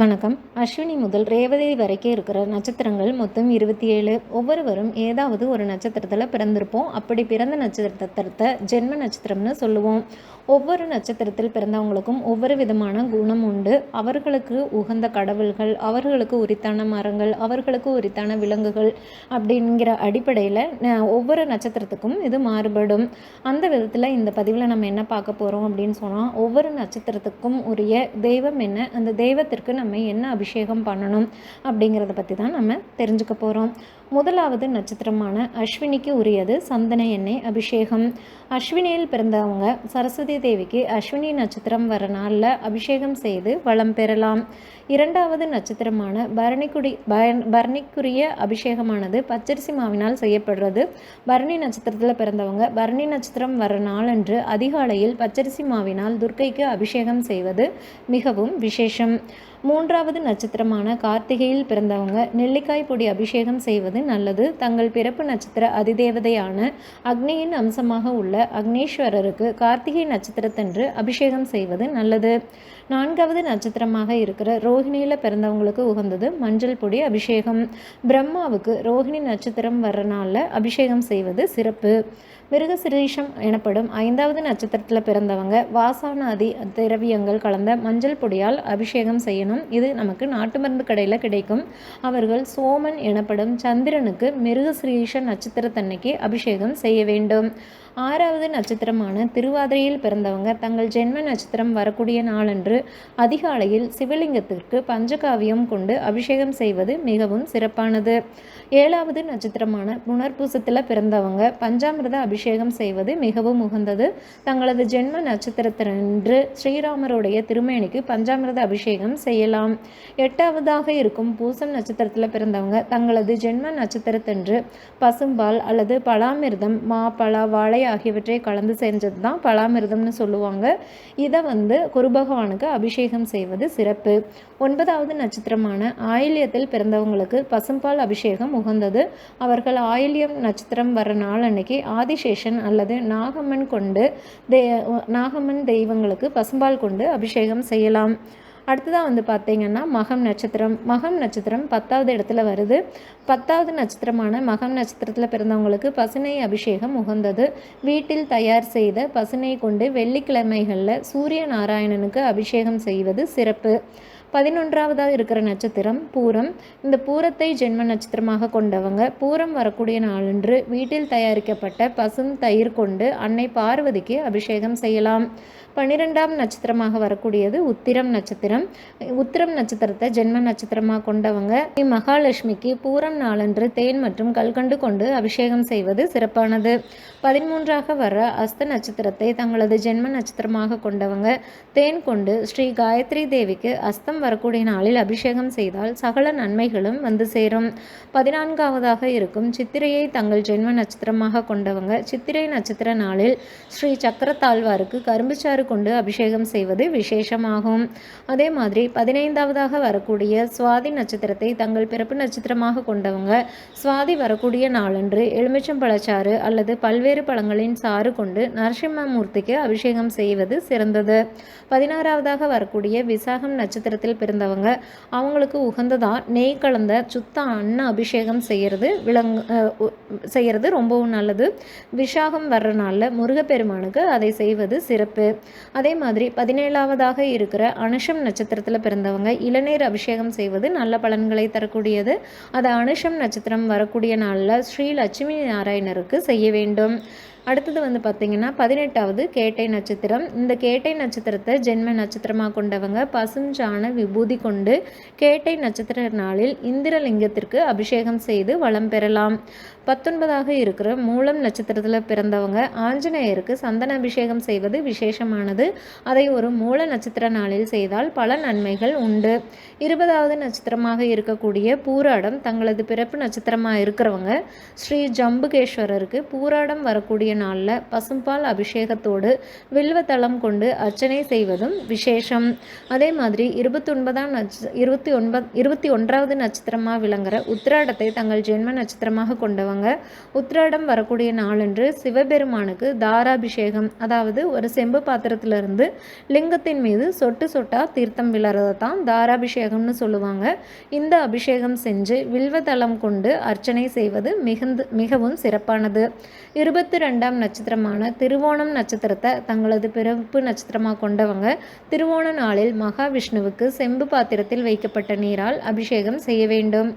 வணக்கம். அஸ்வினி முதல் ரேவதி வரைக்கும் இருக்கிற நட்சத்திரங்கள் மொத்தம் இருபத்தி ஏழு. ஒவ்வொருவரும் ஏதாவது ஒரு நட்சத்திரத்தில் பிறந்திருப்போம். அப்படி பிறந்த நட்சத்திரத்தை ஜென்ம நட்சத்திரம்னு சொல்லுவோம். ஒவ்வொரு நட்சத்திரத்தில் பிறந்தவங்களுக்கும் ஒவ்வொரு விதமான குணம் உண்டு. அவர்களுக்கு உகந்த கடவுள்கள் அவர்களுக்கு உரித்தான மரங்கள் அவர்களுக்கு உரித்தான விலங்குகள் அப்படிங்கிற அடிப்படையில் ஒவ்வொரு நட்சத்திரத்துக்கும் இது மாறுபடும். அந்த விதத்தில் இந்த பதிவில் நம்ம என்ன பார்க்க போகிறோம் அப்படின்னு சொன்னால் ஒவ்வொரு நட்சத்திரத்துக்கும் உரிய தெய்வம் என்ன? அந்த தெய்வத்திற்கு நம்ம என்ன அபிஷேகம் பண்ணணும் அப்படிங்கிறத பற்றி தான் நம்ம தெரிஞ்சுக்க போகிறோம் முதலாவது நட்சத்திரமான அஸ்வினிக்கு உரியது சந்தன எண்ணெய் அபிஷேகம். அஸ்வினியில் பிறந்தவங்க சரஸ்வதி தேவிக்கு அஸ்வினி நட்சத்திரம் வர நாளில் அபிஷேகம் செய்து வளம் பெறலாம். இரண்டாவது நட்சத்திரமான பரணிக்குடி பரணிக்குரிய அபிஷேகமானது பச்சரிசி மாவினால் செய்யப்படுறது. பரணி நட்சத்திரத்தில் பிறந்தவங்க பரணி நட்சத்திரம் வர நாளன்று அதிகாலையில் பச்சரிசி மாவினால் துர்க்கைக்கு அபிஷேகம் செய்வது மிகவும் விசேஷம். மூன்றாவது நட்சத்திரமான கார்த்திகையில் பிறந்தவங்க நெல்லிக்காய் பொடி அபிஷேகம் செய்வது நல்லது. தங்கள் பிறப்பு நட்சத்திர அதிதேவதையான அக்னியின் அம்சமாக உள்ள அக்னேஸ்வரருக்கு கார்த்திகை நட்சத்திரத்தன்று அபிஷேகம் செய்வது நல்லது. நான்காவது நட்சத்திரமாக இருக்கிற ரோஹிணியில் பிறந்தவங்களுக்கு உகந்தது மஞ்சள் பொடி அபிஷேகம். பிரம்மாவுக்கு ரோஹிணி நட்சத்திரம் வர்ற நாளில் அபிஷேகம் செய்வது சிறப்பு. மிருகசிரீஷம் எனப்படும் ஐந்தாவது நட்சத்திரத்தில் பிறந்தவங்க வாசானாதி திரவியங்கள் கலந்த மஞ்சள் பொடியால் அபிஷேகம் செய்யணும். இது நமக்கு நாட்டு மருந்து கடையில் கிடைக்கும். அவர்கள் சோமன் எனப்படும் சந்திரனுக்கு மிருகசிரீஷ நட்சத்திரத்தன்னைக்கு அபிஷேகம் செய்ய வேண்டும். ஆறாவது நட்சத்திரமான திருவாதிரையில் பிறந்தவங்க தங்கள் ஜென்ம நட்சத்திரம் வரக்கூடிய நாளன்று அதிகாலையில் சிவலிங்கத்திற்கு பஞ்சகாவியம் கொண்டு அபிஷேகம் செய்வது மிகவும் சிறப்பானது. ஏழாவது நட்சத்திரமான புனர்பூசத்தில் பிறந்தவங்க பஞ்சாமிரத அபிஷேகம் செய்வது மிகவும் உகந்தது. தங்களது ஜென்ம நட்சத்திரத்தினன்று ஸ்ரீராமருடைய திருமேனிக்கு பஞ்சாமிரத அபிஷேகம் செய்யலாம். எட்டாவதாக இருக்கும் பூசம் நட்சத்திரத்தில் பிறந்தவங்க தங்களது ஜென்ம நட்சத்திரத்தன்று பசும்பால் அல்லது பலாமிர்தம் மா பலா வாழை ஆகியவற்றை கலந்து செஞ்சது தான் பலாமிர்தம்னு சொல்லுவாங்க. இதை வந்து குருபகவானுக்கு அபிஷேகம் செய்வது சிறப்பு. ஒன்பதாவது நட்சத்திரமான ஆயில்யத்தில் பிறந்தவங்களுக்கு பசும்பால் அபிஷேகம் உகந்தது. அவர்கள் ஆயில்யம் நட்சத்திரம் வர நாள் அன்னைக்கு ஆதிசேஷன் அல்லது நாகம்மன் கொண்டு தே நாகம்மன் தெய்வங்களுக்கு பசும்பால் கொண்டு அபிஷேகம் செய்யலாம். அடுத்ததாக வந்து பார்த்தீங்கன்னா மகம் நட்சத்திரம். மகம் நட்சத்திரம் பத்தாவது இடத்துல வருது. பத்தாவது நட்சத்திரமான மகம் நட்சத்திரத்தில் பிறந்தவங்களுக்கு பசுனை அபிஷேகம் உகந்தது. வீட்டில் தயார் செய்த பசுனை கொண்டு வெள்ளிக்கிழமைகளில் சூரிய நாராயணனுக்கு அபிஷேகம் செய்வது சிறப்பு. பதினொன்றாவதாக இருக்கிற நட்சத்திரம் பூரம். இந்த பூரத்தை ஜென்ம நட்சத்திரமாக கொண்டவங்க பூரம் வரக்கூடிய நாளன்று வீட்டில் தயாரிக்கப்பட்ட பசும் தயிர் கொண்டு அன்னை பார்வதிக்கு அபிஷேகம் செய்யலாம். பன்னிரெண்டாம் நட்சத்திரமாக வரக்கூடியது உத்திரம் நட்சத்திரம். உத்திரம் நட்சத்திரத்தை ஜென்ம நட்சத்திரமாக கொண்டவங்க மகாலட்சுமிக்கு பூரம் நாளன்று தேன் மற்றும் கல்கண்டு கொண்டு அபிஷேகம் செய்வது சிறப்பானது. பதிமூன்றாக வர அஸ்த நட்சத்திரத்தை தங்களது ஜென்ம நட்சத்திரமாக கொண்டவங்க தேன் கொண்டு ஸ்ரீ காயத்ரி தேவிக்கு அஸ்தம் வரக்கூடிய நாளில் அபிஷேகம் செய்தால் சகல நன்மைகளும் வந்து சேரும். பதினான்காவதாக இருக்கும். சித்திரையை தங்கள் ஜென்ம நட்சத்திரமாக கொண்டவங்க சித்திரை நட்சத்திர நாளில் ஸ்ரீ சக்கரத்தாழ்வாருக்கு கரும்புச்சாறு கொண்டு அபிஷேகம் செய்வது விசேஷமாகும். அதே மாதிரி பதினைந்தாவதாக வரக்கூடிய சுவாதி நட்சத்திரத்தை தங்கள் பிறப்பு நட்சத்திரமாக கொண்டவங்க சுவாதி வரக்கூடிய நாளன்று எலுமிச்சம்பழச்சாறு அல்லது பல்வேறு பழங்களின் சாறு கொண்டு நரசிம்மமூர்த்திக்கு அபிஷேகம் செய்வது சிறந்தது. பதினாறாவதாக வரக்கூடிய விசாகம் நட்சத்திரத்தில் நட்சத்திரத்தில் பிறந்தவங்க. அவங்களுக்கு உகந்ததாக நெய் கலந்த சுத்த அன்ன அபிஷேகம் செய்கிறது விலங்கு செய்கிறது ரொம்பவும் நல்லது. விஷாகம் வர்ற நாளில் முருகப்பெருமானுக்கு அதை செய்வது சிறப்பு. அதே மாதிரி பதினேழாவதாக இருக்கிற அனுஷம் நட்சத்திரத்தில் பிறந்தவங்க இளநீர் அபிஷேகம் செய்வது நல்ல பலன்களை தரக்கூடியது. அது அனுஷம் நட்சத்திரம் வரக்கூடிய நாளில் ஸ்ரீ லட்சுமி நாராயணருக்கு செய்ய வேண்டும். அடுத்தது வந்து பார்த்திங்கன்னா பதினெட்டாவது கேட்டை நட்சத்திரம். இந்த கேட்டை நட்சத்திரத்தை ஜென்ம நட்சத்திரமாக கொண்டவங்க பசுஞ்சான விபூதி கொண்டு கேட்டை நட்சத்திர நாளில் இந்திரலிங்கத்திற்கு அபிஷேகம் செய்து வளம் பெறலாம். பத்தொன்பதாக இருக்கிற மூலம் நட்சத்திரத்தில் பிறந்தவங்க ஆஞ்சநேயருக்கு சந்தன அபிஷேகம் செய்வது விசேஷமானது. அதை ஒரு மூல நட்சத்திர நாளில் செய்தால் பல நன்மைகள் உண்டு. இருபதாவது நட்சத்திரமாக இருக்கக்கூடிய பூராடம் தங்களது பிறப்பு நட்சத்திரமாக இருக்கிறவங்க ஸ்ரீ ஜம்புகேஸ்வரருக்கு பூராடம் வரக்கூடிய நாளில் பசும்பால் அபிஷேகத்தோடு வில்வத்தளம் கொண்டு அர்ச்சனை செய்வதும் விசேஷம். அதே மாதிரி இருபத்தொன்பதாம் நட்ச இருபத்தி ஒன்பது இருபத்தி ஒன்றாவது நட்சத்திரமாக விளங்குற உத்திராடத்தை தங்கள் ஜென்ம நட்சத்திரமாக கொண்டவங்க உத்திராடம் வரக்கூடிய நாளன்று சிவபெருமானுக்கு தாராபிஷேகம் அதாவது ஒரு செம்பு பாத்திரத்திலிருந்து லிங்கத்தின் மீது சொட்டு சொட்டா தீர்த்தம் விழறதை தான் தாராபிஷேகம்னு சொல்லுவாங்க. இந்த அபிஷேகம் செஞ்சு வில்வதளம் கொண்டு அர்ச்சனை செய்வது மிகுந்து மிகவும் சிறப்பானது. இருபத்தி ரெண்டாம் நட்சத்திரமான திருவோணம் நட்சத்திரத்தை தங்களது பிறப்பு நட்சத்திரமாக கொண்டவங்க திருவோண நாளில் மகாவிஷ்ணுவுக்கு செம்பு பாத்திரத்தில் வைக்கப்பட்ட நீரால் அபிஷேகம் செய்ய வேண்டும்.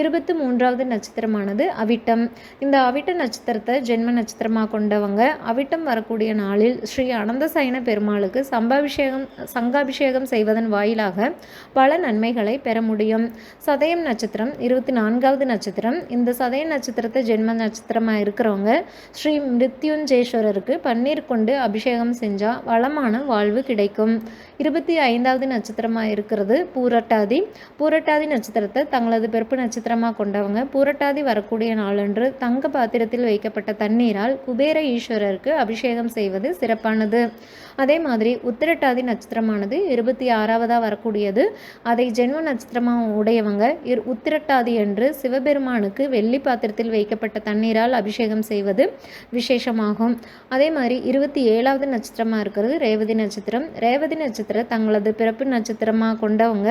இருபத்தி மூன்றாவது நட்சத்திரமானது அவிட்டம். இந்த அவிட்ட நட்சத்திரத்தை ஜென்ம நட்சத்திரமாக கொண்டவங்க அவிட்டம் வரக்கூடிய நாளில் ஸ்ரீ அனந்தசயன பெருமாளுக்கு சம்பாபிஷேகம் சங்காபிஷேகம் செய்வதன் வாயிலாக பல நன்மைகளை பெற முடியும். சதயம் நட்சத்திரம் இருபத்தி நான்காவது நட்சத்திரம். இந்த சதய நட்சத்திரத்தை ஜென்ம நட்சத்திரமாக இருக்கிறவங்க ஸ்ரீ மிருத்யுஞ்சேஸ்வரருக்கு பன்னீர் கொண்டு அபிஷேகம் செஞ்சால் வளமான வாழ்வு கிடைக்கும். இருபத்தி ஐந்தாவது நட்சத்திரமாக இருக்கிறது பூரட்டாதி. பூரட்டாதி நட்சத்திரத்தை தங்களது பிறப்பு நட்சத்திரமாக கொண்டவங்க. பூரட்டாதி வரக்கூடிய நாளன்று தங்க பாத்திரத்தில் வைக்கப்பட்ட தண்ணீரால் குபேர ஈஸ்வரருக்கு அபிஷேகம் செய்வது சிறப்பானது. அதே மாதிரி உத்திரட்டாதி நட்சத்திரமானது இருபத்தி ஆறாவதாக வரக்கூடியது. அதை ஜென்ம நட்சத்திரமாக உடையவங்க உத்திரட்டாதி என்று சிவபெருமானுக்கு வெள்ளி பாத்திரத்தில் வைக்கப்பட்ட தண்ணீரால் அபிஷேகம் செய்வது விசேஷமாகும் அதே மாதிரி இருபத்தி ஏழாவது நட்சத்திரமாக இருக்கிறது ரேவதி நட்சத்திரம். ரேவதி நட்சத்திரம் தங்களது பிறப்பு நட்சத்திரமாக கொண்டவங்க.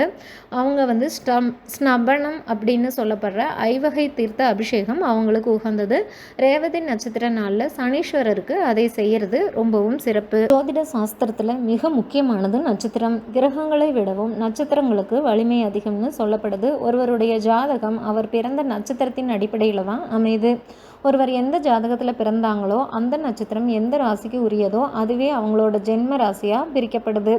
அவங்க வந்து ஸ்டம் ஸ்னபனம் அப்படின்னு சொல்லப்படுற ஐவகை தீர்த்த அபிஷேகம் அவங்களுக்கு உகந்தது. ரேவதி நட்சத்திர நாளில் சனீஸ்வரருக்கு அதை செய்யறது ரொம்பவும் சிறப்பு. ஜோதிட சாஸ்திரத்தில் மிக முக்கியமானது நட்சத்திரம். கிரகங்களை விடவும் நட்சத்திரங்களுக்கு வலிமை அதிகம்னு சொல்லப்படுது. ஒருவருடைய ஜாதகம் அவர் பிறந்த நட்சத்திரத்தின் அடிப்படையில் தான் அமையுது. ஒருவர் எந்த ஜாதகத்தில் பிறந்தாங்களோ அந்த நட்சத்திரம் எந்த ராசிக்கு உரியதோ அதுவே அவங்களோட ஜென்ம ராசியாக பிரிக்கப்படுது.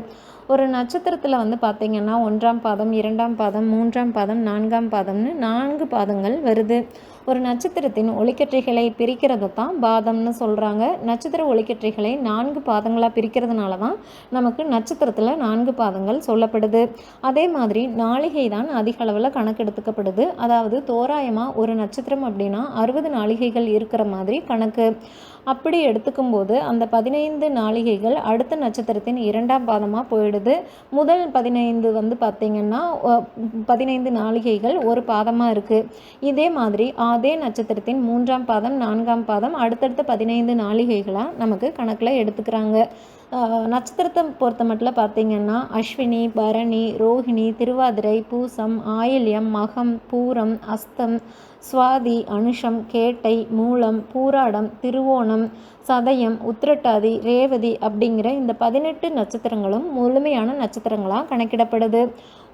ஒரு நட்சத்திரத்தில் வந்து பார்த்திங்கன்னா ஒன்றாம் பாதம் இரண்டாம் பாதம் மூன்றாம் பாதம் நான்காம் பாதம்னு நான்கு பாதங்கள் வருது. ஒரு நட்சத்திரத்தின் ஒளிக்கற்றைகளை பிரிக்கிறது தான் பாதம்னு சொல்கிறாங்க நட்சத்திர ஒளிக்கற்றைகளை நான்கு பாதங்களாக பிரிக்கிறதுனால தான் நமக்கு நட்சத்திரத்தில் நான்கு பாதங்கள் சொல்லப்படுது. அதே மாதிரி நாளிகை தான் அதிக அளவில் கணக்கெடுத்துக்கப்படுது. அதாவது தோராயமாக ஒரு நட்சத்திரம் அப்படின்னா அறுபது நாளிகைகள் இருக்கிற மாதிரி கணக்கு. அப்படி எடுத்துக்கும் போது அந்த பதினைந்து நாளிகைகள் அடுத்த நட்சத்திரத்தின் இரண்டாம் பாதமாக போயிடுது. முதல் பதினைந்து வந்து பார்த்திங்கன்னா பதினைந்து நாளிகைகள் ஒரு பாதமாக இருக்குது இதே மாதிரி அதே நட்சத்திரத்தின் மூன்றாம் பாதம் நான்காம் பாதம் அடுத்தடுத்த பதினைந்து நாளிகைகளாக நமக்கு கணக்கில் எடுத்துக்கிறாங்க. நட்சத்திரத்தை பொறுத்த மட்டும் பார்த்திங்கன்னா அஸ்வினி பரணி ரோஹிணி திருவாதிரை பூசம் ஆயில்யம் மகம் பூரம் அஸ்தம் சுவாதி அனுஷம் கேட்டை மூலம் பூராடம் திருவோணம் சதயம் உத்திரட்டாதி ரேவதி அப்படிங்கிற இந்த பதினெட்டு நட்சத்திரங்களும் முழுமையான நட்சத்திரங்களாக கணக்கிடப்படுது.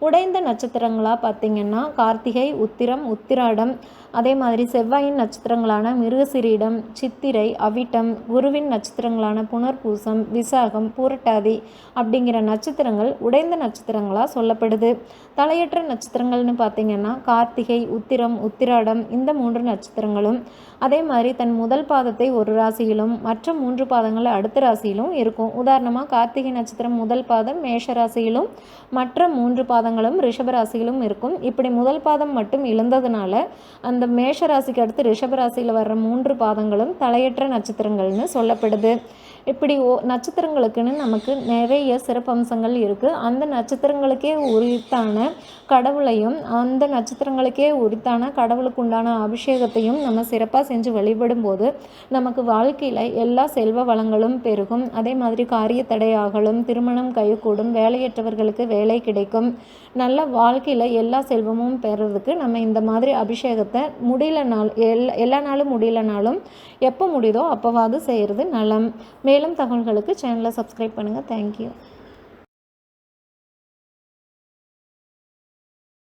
உடைந்த நட்சத்திரங்களாக பார்த்திங்கன்னா கார்த்திகை உத்திரம் உத்திராடம் அதே மாதிரி செவ்வாயின் நட்சத்திரங்களான மிருகசிரீடம் சித்திரை அவிட்டம் குருவின் நட்சத்திரங்களான புனர்பூசம் விசாகம் பூரட்டாதி அப்படிங்கிற நட்சத்திரங்கள் உடைந்த நட்சத்திரங்களாக சொல்லப்படுது. தலையற்ற நட்சத்திரங்கள்னு பார்த்திங்கன்னா கார்த்திகை உத்திரம் உத்திராடம் இந்த மூன்று நட்சத்திரங்களும் அதே மாதிரி தன் முதல் பாதத்தை ஒரு ராசியிலும் மற்ற மூன்று பாதங்கள் அடுத்த ராசியிலும் இருக்கும். உதாரணமாக கார்த்திகை நட்சத்திரம் முதல் பாதம் மேஷ ராசியிலும் மற்ற மூன்று பாதங்களும் ரிஷபராசியிலும் இருக்கும். இப்படி முதல் பாதம் மட்டும் இழந்ததுனால அந்த மேஷ ராசிக்கு அடுத்து ரிஷபராசியில் வர்ற மூன்று பாதங்களும் தலையற்ற நட்சத்திரங்கள்னு சொல்லப்படுது. இப்படி ஓ நட்சத்திரங்களுக்குன்னு நமக்கு நிறைய சிறப்பம்சங்கள் இருக்குது அந்த நட்சத்திரங்களுக்கே உரித்தான கடவுளையும் அந்த நட்சத்திரங்களுக்கே உரித்தான கடவுளுக்கு உண்டான அபிஷேகத்தையும் நம்ம சிறப்பாக செஞ்சு வழிபடும் போது நமக்கு வாழ்க்கையில் எல்லா செல்வ வளங்களும் பெருகும். அதே மாதிரி காரிய தடையாகலும் திருமணம் கைகூடும் வேலையற்றவர்களுக்கு வேலை கிடைக்கும். நல்ல வாழ்க்கையில் எல்லா செல்வமும் பெறதுக்கு நம்ம இந்த மாதிரி அபிஷேகத்தை முடியல நாள் எல்லா எல்லா நாளும் முடியலனாலும் எப்போ முடியுதோ அப்போவாது செய்கிறது நலம். மேலும் தகவல்களுக்கு சேனலை சப்ஸ்கிரைப் பண்ணுங்கள் தேங்க்யூ